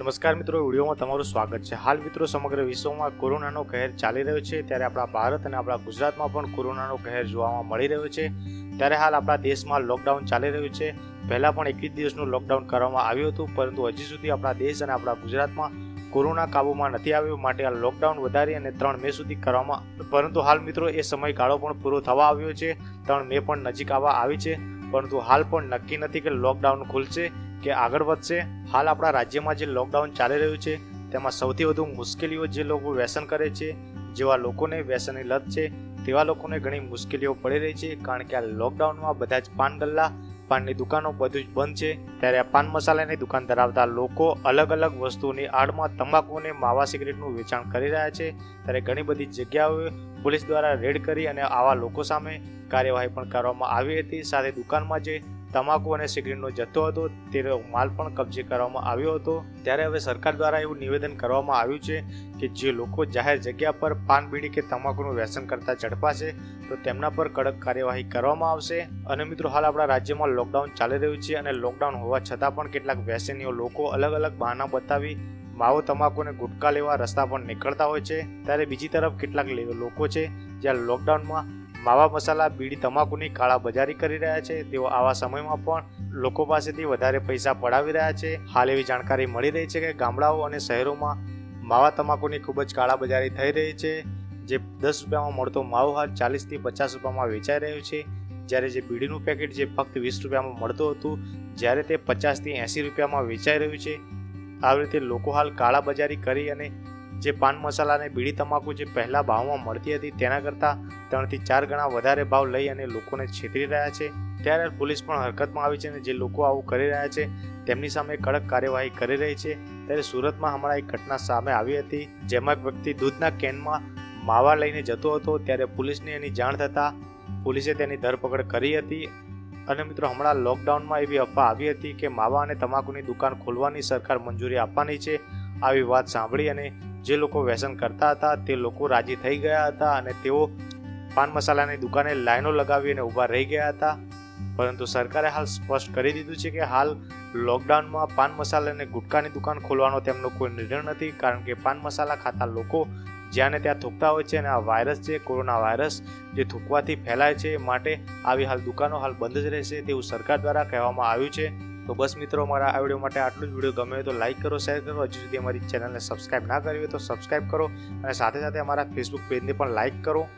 નમસ્કાર મિત્રો વિડીયોમાં તમારું સ્વાગત છે. હાલ મિત્રો, સમગ્ર વિશ્વમાં કોરોનાનો કહેર ચાલી રહ્યો છે. ત્યારે આપણા ભારત અને આપણા ગુજરાતમાં પણ કોરોનાનો કહેર જોવામાં મળી રહ્યો છે. ત્યારે હાલ આપણા દેશમાં લોકડાઉન ચાલી રહ્યું છે. પહેલાં પણ એકવીસ દિવસનું લોકડાઉન કરવામાં આવ્યું હતું, પરંતુ હજી સુધી આપણા દેશ અને આપણા ગુજરાતમાં કોરોના કાબૂમાં નથી આવ્યો. માટે આ લોકડાઉન વધારી અને ત્રણ મે સુધી કરવામાં પરંતુ હાલ મિત્રો, એ સમયગાળો પણ પૂરો થવા આવ્યો છે. ત્રણ મે પણ નજીક આવવા આવી છે. પરંતુ હાલ પણ નક્કી નથી કે લોકડાઉન ખુલશે. કે આગળ વધશે. હાલ આપણા રાજ્યમાં જે લોકડાઉન ચાલી રહ્યું છે, તેમાં સૌથી વધુ મુશ્કેલીઓ જે લોકો વ્યસન કરે છે, જેવા લોકોને વ્યસનની લત છે, તેવા લોકોને ઘણી મુશ્કેલીઓ પડી રહી છે, કારણ કે આ લોકડાઉનમાં બધા જ પાન ગલ્લા, પાનની દુકાનો બધું જ બંધ છે. ત્યારે આ પાન મસાલાની દુકાન ધરાવતા લોકો અલગ અલગ વસ્તુઓની આડમાં તમાકુ અને માવા સિગરેટનું વેચાણ કરી રહ્યા છે. ત્યારે ઘણી બધી જગ્યાઓએ પોલીસ દ્વારા રેડ કરી અને આવા લોકો સામે કાર્યવાહી પણ કરવામાં આવી હતી. સાથે દુકાનમાં જે તમાકુ અને સિગરેટનો જથ્થો હતો, તેનો માલ પણ કબજે કરવામાં આવ્યો હતો. ત્યારે હવે સરકાર દ્વારા એવું નિવેદન કરવામાં આવ્યું છે કે જે લોકો જાહેર જગ્યા પર પાન બીડી કે તમાકુનું વ્યસન કરતા ઝડપાશે, તો તેમના પર કડક કાર્યવાહી કરવામાં આવશે. અને મિત્રો, હાલ આપણા રાજ્યમાં લોકડાઉન ચાલી રહ્યું છે અને લોકડાઉન હોવા છતાં પણ કેટલાક વ્યસનીઓ લોકો અલગ અલગ બહાના બતાવી માવો, તમાકુ અને ગુટકા લેવા રસ્તા પર નીકળતા હોય છે. ત્યારે બીજી તરફ કેટલાક લોકો છે, જ્યાં લોકડાઉનમાં માવા મસાલા, બીડી, તમાકુની કાળા બજારી કરી રહ્યા છે. તેઓ આવા સમયમાં પણ લોકો પાસેથી વધારે પૈસા પડાવી રહ્યા છે. હાલ એવી જાણકારી મળી રહી છે કે ગામડાઓ અને શહેરોમાં માવા તમાકુની ખૂબ જ કાળા બજારી થઈ રહી છે, જે દસ રૂપિયામાં મળતો માવો હાલ ચાલીસથી પચાસ રૂપિયામાં વેચાઈ રહ્યો છે. જ્યારે જે બીડીનું પેકેટ જે ફક્ત વીસ રૂપિયામાં મળતું હતું, જ્યારે તે પચાસથી એંસી રૂપિયામાં વેચાઈ રહ્યું છે. આવી રીતે લોકો હાલ કાળા બજારી કરી અને જે પાન મસાલા અને બીડી તમાકુ જે પહેલાં ભાવમાં મળતી હતી, તેના કરતાં ત્રણથી ચાર ગણા વધારે ભાવ લઈ અને લોકોને છેતરી રહ્યા છે. ત્યારે પોલીસ પણ હરકતમાં આવી છે અને જે લોકો આવું કરી રહ્યા છે, તેમની સામે કડક કાર્યવાહી કરી રહી છે. ત્યારે સુરતમાં હમણાં એક ઘટના સામે આવી હતી, જેમાં એક વ્યક્તિ દૂધના કેનમાં માવા લઈને જતો હતો. ત્યારે પોલીસને એની જાણ થતાં પોલીસે તેની ધરપકડ કરી હતી. અને મિત્રો, હમણાં લોકડાઉનમાં એવી અફવા આવી હતી કે માવા અને તમાકુની દુકાન ખોલવાની સરકાર મંજૂરી આપવાની છે, આવી વાત સાંભળી અને જે લોકો વ્યસન કરતા હતા, તે લોકો રાજી થઈ ગયા હતા અને તેઓ પાન મસાલાની દુકાને લાઈનો લગાવીને ઊભા રહી ગયા હતા. પરંતુ સરકારે હાલ સ્પષ્ટ કરી દીધું છે કે હાલ લોકડાઉનમાં પાન મસાલા અને ગુટકાની દુકાન ખોલવાનો તેમનો કોઈ નિર્ણય નથી, કારણ કે પાન મસાલા ખાતા લોકો જ્યાં ત્યાં થૂકતા હોય છે અને આ વાયરસ છે, કોરોના વાયરસ જે થૂકવાથી ફેલાય છે માટે આવી હાલ દુકાનો હાલ બંધ જ રહેશે તેવું સરકાર દ્વારા કહેવામાં આવ્યું છે. તો બસ મિત્રો, મારા આ વીડિયો માટે આટલું જ. વીડિયો ગમે તો લાઈક કરો શેર કરો. હજુ સુધી અમારી ચેનલને સબસ્ક્રાઇબ ના કરી હોય તો સબસ્ક્રાઇબ કરો. અને સાથે સાથે અમારા ફેસબુક પેજને પણ લાઈક કરો.